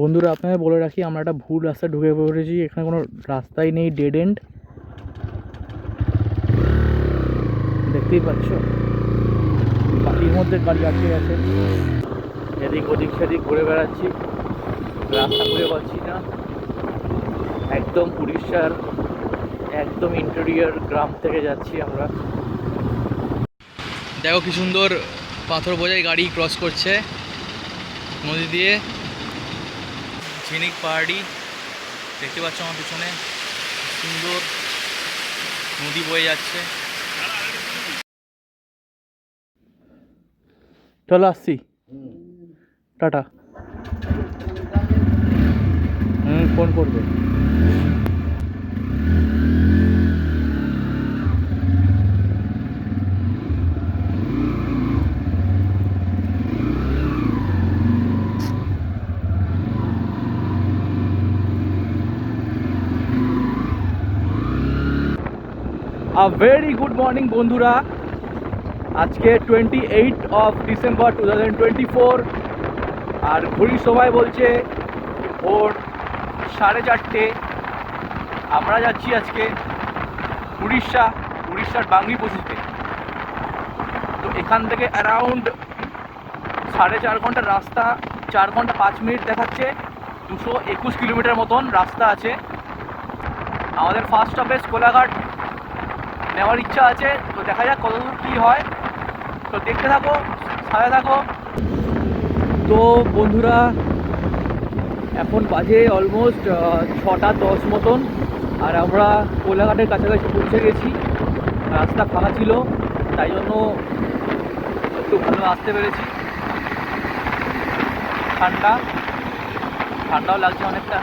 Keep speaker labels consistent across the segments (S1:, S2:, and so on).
S1: বন্ধুরা, আপনাদের বলে রাখি, আমরা একটা ভুল রাস্তায় ঢুকে পড়েছি। এখানে কোনো রাস্তাই নেই ডেড এন্ড দেখতেই পাচ্ছ? বাড়ির মধ্যে গাড়ি আটকে গেছে। এদিক ওদিক সেদিক ঘুরে বেড়াচ্ছি। রাস্তা ঘুরে পাচ্ছি না। একদম উড়িষ্যার, একদম ইন্টেরিয়র গ্রাম থেকে যাচ্ছি আমরা। দেখো কি সুন্দর পাথর বোঝাই গাড়ি ক্রস করছে। নদী দিয়ে। ঝিনিক পাহাড়ি। দেখতে পাচ্ছ আমার পিছনে? সুন্দর। নদী বয়ে যাচ্ছে। চলো আসছি। টাটা। হুম ফোন করবে। আ ভেরি গুড মর্নিং বন্ধুরা। আজকে twenty eight of December two thousand twenty four আর ঘড়ির সময় বলছে ভোর সাড়ে চারটে। আমরা যাচ্ছি আজকে উড়িষ্যা, উড়িষ্যার পঁচিশে তো এখান থেকে অ্যারাউন্ড সাড়ে চার ঘণ্টার রাস্তা, চার ঘণ্টা পাঁচ মিনিট দেখাচ্ছে। দুশো একুশ কিলোমিটার মতন রাস্তা আছে। আমাদের ফার্স্ট স্টপেজ কোলাঘাট। নেওয়ার ইচ্ছা আছে, তো দেখা যাক কতদূর কী হয়। তো দেখতে থাকো, সাথে থাকো। তো বন্ধুরা, এখন বাজে অলমোস্ট ছটা দশ মতন, আর আমরা কোলাঘাটের কাছাকাছি পৌঁছে গেছি। রাস্তা ফাঁকা ছিল, তাই জন্য একটু ভালো আসতে পেরেছি। ঠান্ডা, ঠান্ডাও লাগছে অনেকটা।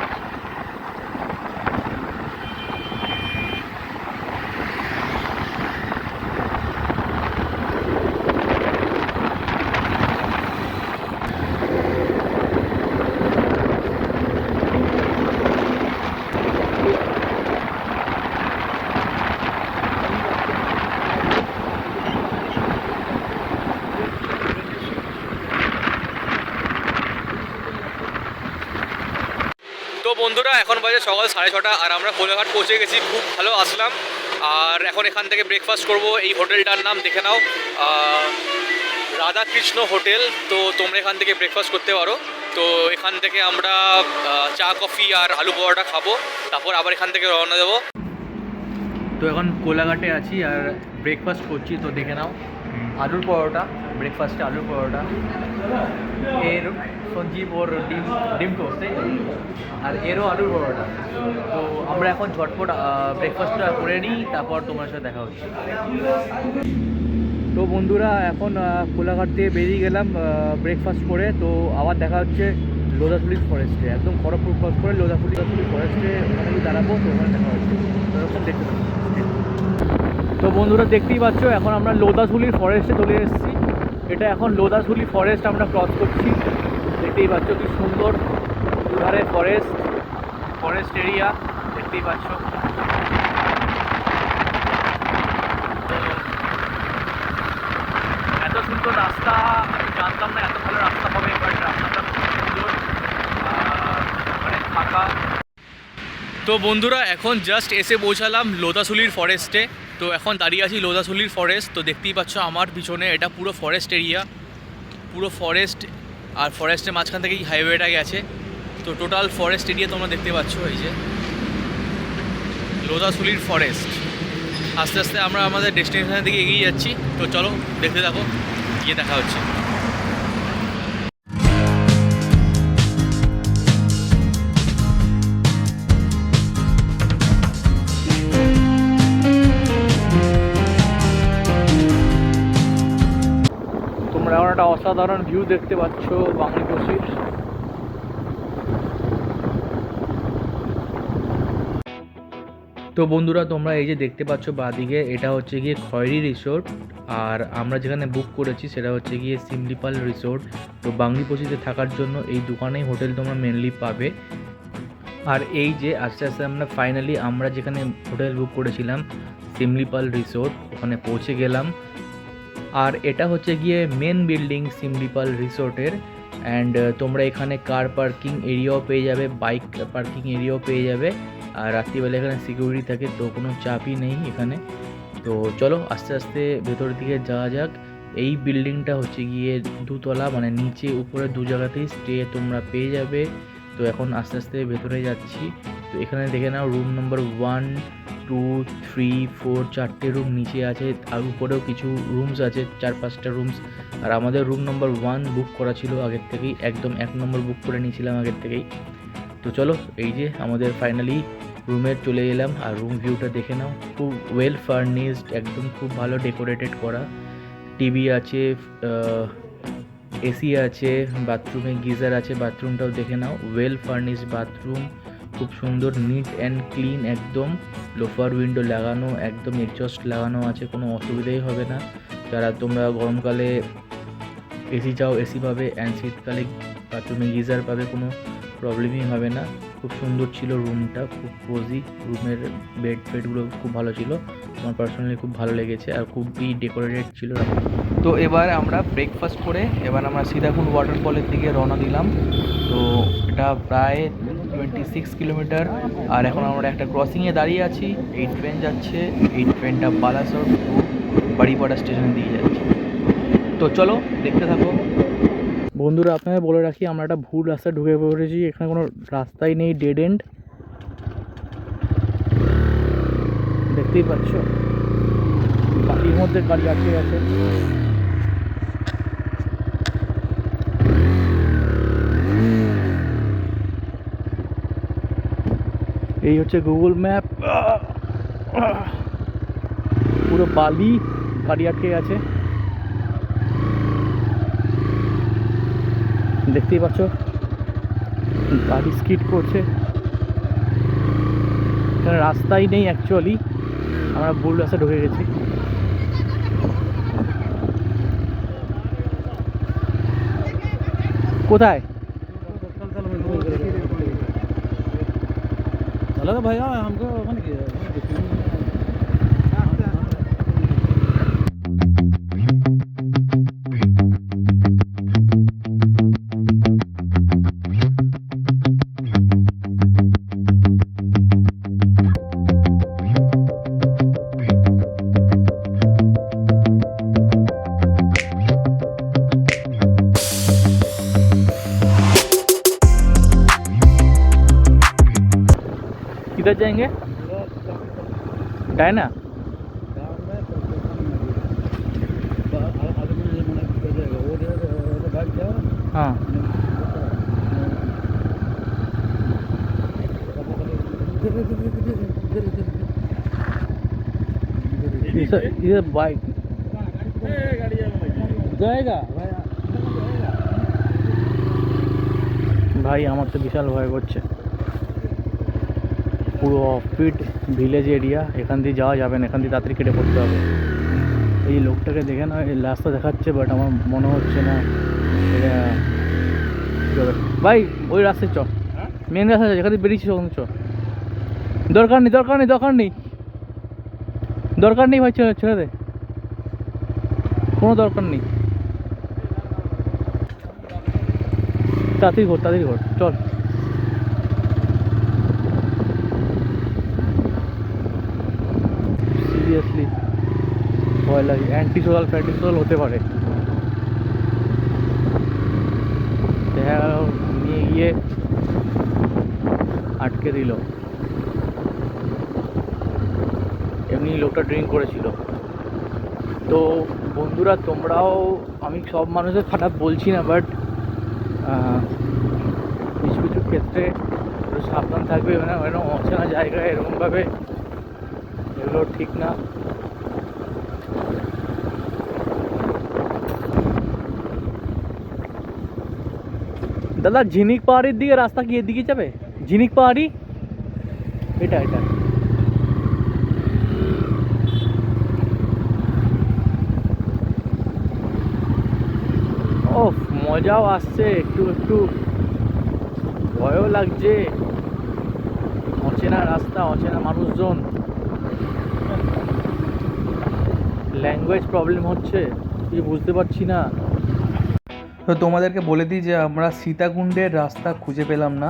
S1: তো বন্ধুরা, এখন বাজে সকাল সাড়ে ছটা আর আমরা কোলাঘাট পৌঁছে গেছি। খুব ভালো আসলাম। আর এখন এখান থেকে ব্রেকফাস্ট করব। এই হোটেলটার নাম দেখে নাও। রাধাকৃষ্ণ হোটেল। তো তোমরা এখান থেকে ব্রেকফাস্ট করতে পারো। তো এখান থেকে আমরা চা, কফি আর আলু পরোটা খাব। তারপর আবার এখান থেকে রওনা দেবো। তো এখন কোলাঘাটে আছি আর ব্রেকফাস্ট করছি, তো দেখে নাও। আলুর পরোটা ব্রেকফাস্টে আলুর পরোটা, এর সঞ্জীব ওর ডিম ডিম টোস্ট আর এরও আলুর পরোটা। তো আমরা এখন ঝটপট ব্রেকফাস্টটা করে নিই, তারপর তোমার সাথে দেখা হচ্ছে। তো বন্ধুরা, এখন কোলাঘাট থেকে বেরিয়ে গেলাম ব্রেকফাস্ট করে। তো আবার দেখা হচ্ছে লোদাফুলি ফরেস্টে একদম খড়গপুর ক্রস করে লোদাফুলি ফরেস্টে ওখানে দাঁড়াবো, তো ওখানে দেখা হচ্ছে। দেখতে থাকো। তো বন্ধুরা দেখতেই পাচ্ছ, এখন আমরা লোদাসুলির ফরেস্টে চলে এসেছি। এটা এখন লোদাসুলি ফরেস্ট আমরা ক্রস করছি। দেখতেই পাচ্ছ কি সুন্দর দুধারে ফরেস্ট ফরেস্ট এরিয়া দেখতেই পাচ্ছ। এত সুন্দর রাস্তা, আমি জানতাম না এত ভালো রাস্তা হবে বাট রাস্তাটা সুন্দর। মানে ফাঁকা। তো বন্ধুরা, এখন জাস্ট এসে পৌঁছালাম লোদাসুলির ফরেস্টে তো এখন দাঁড়িয়ে আছি লোদাসুলির ফরেস্ট তো দেখতেই পাচ্ছ আমার পিছনে এটা পুরো ফরেস্ট এরিয়া পুরো ফরেস্ট আর ফরেস্টের মাঝখান থেকেই হাইওয়েটা গেছে। তো টোটাল ফরেস্ট এরিয়া তোমরা দেখতে পাচ্ছ এই যে। লোদাসুলির ফরেস্ট আস্তে আস্তে আমরা আমাদের ডেস্টিনেশনের দিকে এগিয়ে যাচ্ছি। তো চলো দেখতে থাকো, গিয়ে দেখা হচ্ছে। একটা অসাধারণ ভিউ দেখতে পাচ্ছ বাংলা কোশির তো বন্ধুরা, তোমরা এই যে দেখতে পাচ্ছ বাদিকে, এটা হচ্ছে গিয়ে খয়রি রিসোর্ট আর আমরা যেখানে বুক করেছি সেটা হচ্ছে গিয়ে সিমলিপাল রিসোর্ট তো বাংলিপোসিতে থাকার জন্য এই দোকানেই হোটেল তোমরা মেনলি পাবে। আর এই যে আস্তে আস্তে আমরা ফাইনালি আমরা যেখানে হোটেল বুক করেছিলাম, সিমলিপাল রিসোর্ট ওখানে পৌঁছে গেলাম। আর এটা হচ্ছে গিয়ে মেন বিল্ডিং সিমলিপাল রিসোর্টের অ্যান্ড তোমরা এখানে কার পার্কিং এরিয়াও পেয়ে যাবে বাইক পার্কিং এরিয়াও পেয়ে যাবে। আর রাত্রিবেলা এখানে সিকিউরিটি থাকে, তো কোনো চাপই নেই এখানে। তো চলো, আস্তে আস্তে ভেতরের দিকে যাওয়া যাক। এই বিল্ডিংটা হচ্ছে গিয়ে দুতলা মানে নিচে উপরে দু জায়গাতেই স্টে তোমরা পেয়ে যাবে। তো এখন আস্তে আস্তে ভেতরে যাচ্ছি। তো এখানে দেখে নাও room number one two three four চারটে রুম নিচে আছে। আর উপরেও কিছু রুমস আছে, চার পাঁচটা রুমস আর আমাদের রুম নম্বর ওয়ান বুক করা ছিল আগের থেকেই, একদম এক নম্বর বুক করে নিয়েছিলাম আগের থেকেই। তো চলো, এই যে আমাদের ফাইনালি রুমে চলে এলাম। আর রুম ভিউটা দেখে নাও, খুব ওয়েল ফার্নিশড একদম খুব ভালো ডেকোরেটেড করা। টিভি আছে এসি আছে বাথরুমে গিজার আছে বাথরুমটাও দেখে নাও। ওয়েল ফার্নিশড বাথরুম খুব সুন্দর নিট অ্যান্ড ক্লিন একদম। লোফার উইন্ডো লাগানো, একদম এডজাস্ট লাগানো আছে, কোনো অসুবিধাই হবে না। যারা তোমরা গরমকালে এসি চাও এসি পাবে অ্যান্ড শীতকালে বাথরুমে গিজার পাবে, কোনো প্রবলেমই হবে না। খুব সুন্দর ছিল রুমটা খুব কোজি রুমের বেড ফেডগুলো খুব ভালো ছিল। আমার পার্সোনালি খুব ভালো লেগেছে আর খুবই ডেকোরেটেড ছিল। তো এবার আমরা ব্রেকফাস্ট করে এবার আমরা সীতাকুণ্ড ওয়াটারফলের দিকে রওনা দিলাম। তো এটা প্রায় টোয়েন্টি সিক্স কিলোমিটার আর এখন আমরা একটা ক্রসিংয়ে দাঁড়িয়ে আছি। এই ট্রেন যাচ্ছে। এই ট্রেনটা বালাসর টু বাড়িপাড়া স্টেশনে দিয়ে যাচ্ছে। তো চলো দেখতে থাকো। বন্ধুরা, আপনাদের বলে রাখি, আমরা একটা ভুল রাস্তা ঢুকে পড়েছি। এখানে কোনো রাস্তাই নেই ডেড এন্ড দেখতেই পাচ্ছ? মধ্যে গাড়ি আটকে গেছে। এই হচ্ছে গুগল ম্যাপ পুরো বালি, গাড়ি আটকে গেছে। দেখতেই পাচ্ছ গাড়ি স্কিড করছে। রাস্তাই নেই অ্যাকচুয়ালি আমরা রাস্তা ঢুকে গেছি। কোথায়
S2: चलो ना भैया हमको
S1: डायना हाँ इधर इधर बाइक
S2: जाएगा
S1: ভাই আমার তো বিশাল ভয় করছে পুরো অফিট ভিলেজ এরিয়া এখান দিয়ে যাওয়া যাবে না এখান দিয়ে তাড়াতাড়ি কেটে পড়তে হবে। এই লোকটাকে দেখে না এই রাস্তা দেখাচ্ছে বাট আমার মনে হচ্ছে না এটা ভাই ওই রাস্তায় চ মেন রাস্তা আছে, যেখান দিয়ে বেরিয়েছি ওখানে চ দরকার নেই দরকার নেই দরকার নেই। দরকার নেই ভাই ছেড়ে ছেড়ে দে। কোনো দরকার নেই। তাড়াতাড়ি ঘর তাড়াতাড়ি ঘর চল। সিরিয়াসলি ভয় লাগে। অ্যান্টিসোলাল ফ্যান্টিসোলাল হতে পারে। দেখা গেল নিয়ে গিয়ে আটকে দিল। এমনি লোকটা ড্রিঙ্ক করেছিল। তো বন্ধুরা, তোমরাও, আমি সব মানুষের খারাপ বলছি না বাট কিছু কিছু ক্ষেত্রে একটু সাবধান থাকবে মানে এরকম অচেনা জায়গায় এরকমভাবে এগুলো ঠিক না। দাদা, ঝিনিক পাহাড়ির দিকে রাস্তা কি এদিকে যাবে? ঝিনিক পাহাড়ি? এটা এটা। ও মজাও আসছে, একটু একটু। ভয়ও লাগছে। অচেনা রাস্তা, অচেনা মানুষজন। ল্যাঙ্গুয়েজ প্রবলেম হচ্ছে, কিছু বুঝতে পারছি না। তো তোমাদেরকে বলে দিই যে আমরা সীতাকুণ্ডের রাস্তা খুঁজে পেলাম না,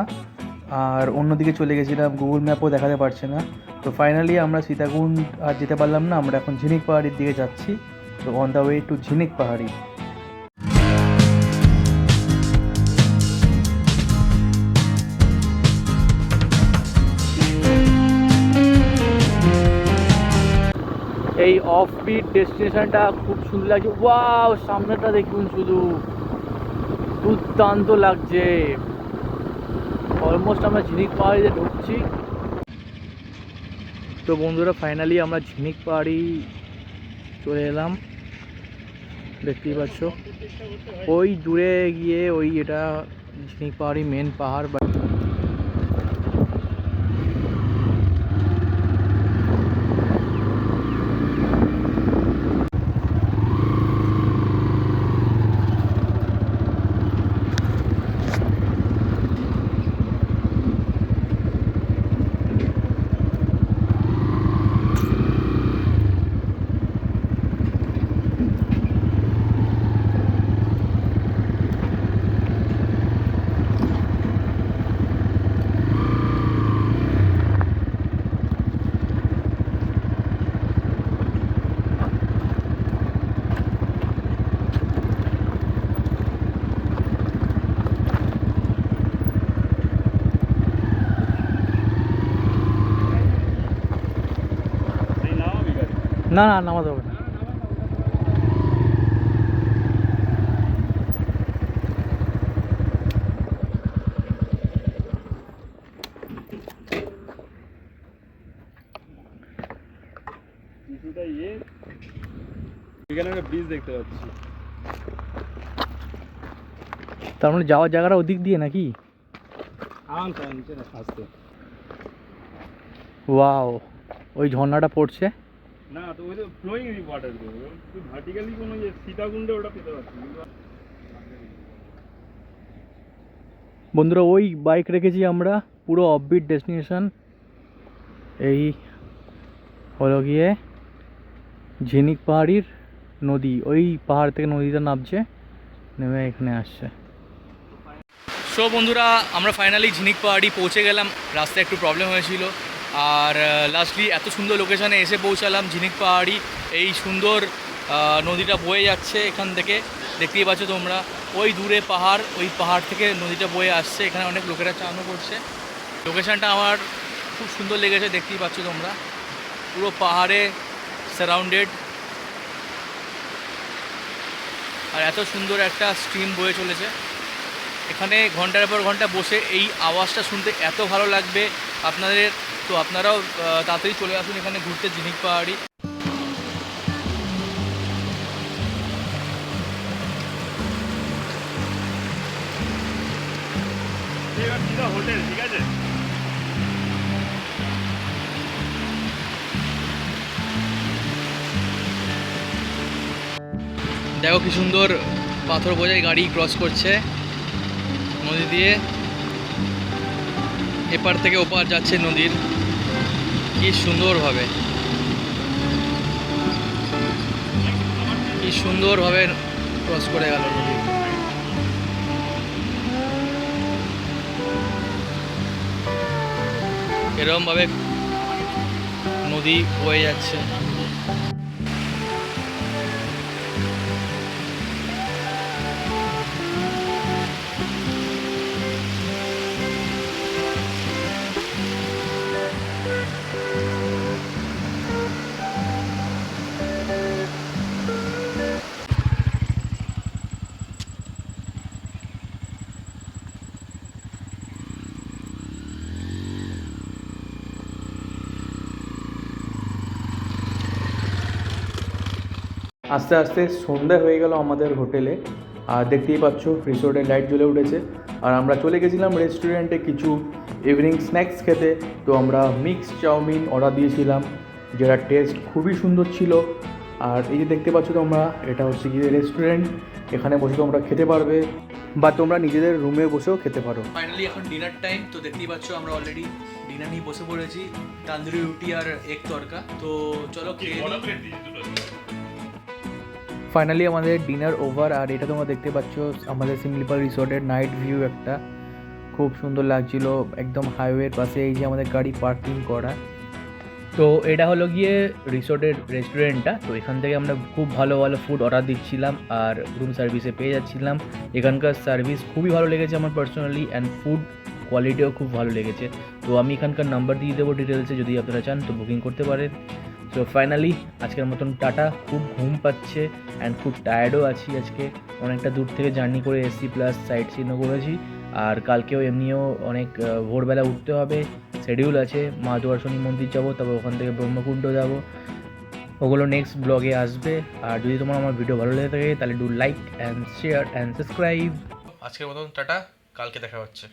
S1: আর অন্যদিকে চলে গেছিলাম গুগল ম্যাপও দেখাতে পারছে না। তো ফাইনালি আমরা সীতাকুণ্ড আর যেতে পারলাম না, আমরা এখন ঝিনিক পাহাড়ির দিকে যাচ্ছি। তো on the way to Jhinik Pahari. এই অফ বিট ডেস্টিনেশনটা খুব সুন্দর লাগছে। ওয়াও সামনেটা দেখুন শুধু। দুর্দান্ত লাগছে। অলমোস্ট আমরা ঝিনিক পাহাড়িতে ঢুকছি। তো বন্ধুরা ফাইনালি আমরা ঝিনিক পাহাড়ি চলে এলাম। দেখতেই পাচ্ছ। ওই দূরে গিয়ে ওই এটা ঝিনিক পাহাড়ি মেন পাহাড় না না নামাতে হবে না।
S2: ইয়ে এখানে একটা ব্রিজ দেখতে পাচ্ছি।
S1: তার মানে যাওয়ার জায়গাটা ওদিক দিয়ে নাকি? ওয়াও ওই ঝর্ণাটা পড়ছে।
S2: না তো ওই তো ফ্লোয়িং ওয়াটার তুই ভার্টিক্যালি কোনো যে সীতাকুণ্ডে ওটা পেতে পারছিস
S1: বন্ধুরা ওই বাইক রেখেছি আমরা পুরো অফবিট ডেস্টিনেশন এই হলো গিয়ে ঝিনিক পাহাড়ির নদী। ওই পাহাড় থেকে নদীটা নামছে নেমে এখানে আসছে। সো বন্ধুরা আমরা ফাইনালি ঝিনিক পাহাড়ি পৌঁছে গেলাম। রাস্তায় একটু প্রবলেম হয়েছিল। আর লাস্টলি এত সুন্দর লোকেশানে এসে পৌঁছালাম ঝিনিক পাহাড়ি। এই সুন্দর নদীটা বয়ে যাচ্ছে এখান থেকে। দেখতেই পাচ্ছ তোমরা, ওই দূরে পাহাড়, ওই পাহাড় থেকে নদীটা বয়ে আসছে। এখানে অনেক লোকেরা চানও করছে। লোকেশানটা আমার খুব সুন্দর লেগেছে, দেখতেই পাচ্ছ তোমরা। পুরো পাহাড়ে সারাউন্ডেড আর এত সুন্দর একটা স্ট্রিম বয়ে চলেছে। এখানে ঘণ্টার পর ঘণ্টা বসে এই আওয়াজটা শুনতে এত ভালো লাগবে। আপনাদের তো আপনারাও তাড়াতাড়ি চলে আসুন এখানে ঘুরতে ঝিনিক পাহাড়ি।
S2: হোটেল ঠিক আছে?
S1: দেখো কি সুন্দর পাথর বোঝাই গাড়ি ক্রস করছে। নদী দিয়ে এপার থেকে ওপার যাচ্ছে নদীর। কি সুন্দরভাবে। কি সুন্দরভাবে ক্রস করে গেল নদী। এরকমভাবে নদী বয়ে যাচ্ছে। আস্তে আস্তে সন্ধ্যা হয়ে গেল আমাদের হোটেলে। আর দেখতেই পাচ্ছ রিসোর্টের লাইট জ্বলে উঠেছে। আর আমরা চলে গেছিলাম রেস্টুরেন্টে কিছু ইভিনিং স্ন্যাক্স খেতে। তো আমরা মিক্স চাউমিন অর্ডার দিয়েছিলাম যেটা টেস্ট খুবই সুন্দর ছিল। আর এই যে দেখতে পাচ্ছ তোমরা এটা হচ্ছে গিয়ে রেস্টুরেন্ট এখানে বসে তোমরা খেতে পারবে বা তোমরা নিজেদের রুমে বসেও খেতে পারো। ফাইনালি এখন ডিনার টাইম তো দেখতেই পাচ্ছ আমরা অলরেডি ডিনার নিয়ে বসে পড়েছি। তান্দুরি রুটি আর এক তরকা। তো চলো খেয়ে।
S3: ফাইনালি আমাদের ডিনার ওভার আর এটা তোমরা দেখতে পাচ্ছ, আমাদের সিমলিপাল রিসোর্টের নাইট ভিউ একটা। খুব সুন্দর লাগছিল, একদম হাইওয়ের পাশে এই যে আমাদের গাড়ি পার্কিং করা। তো এটা হলো গিয়ে রিসোর্টের রেস্টুরেন্টটা তো এখান থেকে আমরা খুব ভালো ভালো ফুড অর্ডার দিচ্ছিলাম আর রুম সার্ভিসে পেয়ে যাচ্ছিলাম। এখানকার সার্ভিস খুবই ভালো লেগেছে আমার পার্সোনালি অ্যান্ড ফুড কোয়ালিটিও খুব ভালো লেগেছে। তো আমি এখানকার নাম্বার দিয়ে দেবো ডিটেলসে যদি আপনারা চান তো বুকিং করতে পারেন। সো ফাইনালি আজকের মতন টাটা। খুব ঘুম পাচ্ছে অ্যান্ড খুব টায়ার্ডও আছি আজকে। অনেকটা দূর থেকে জার্নি করে এসছি প্লাস সাইট সিনও করেছি। আর কালকেও এমনিও অনেক ভোরবেলা উঠতে হবে। শিডিউল আছে, মা দর্শনী মন্দির যাব তবে ওখান থেকে ব্রহ্মকুণ্ড যাব। ওগুলো নেক্সট ব্লগে আসবে। আর যদি তোমার আমার ভিডিও ভালো লেগে থাকে, তাহলে do like and share and subscribe আজকের মতন টাটা, কালকে দেখা হচ্ছে।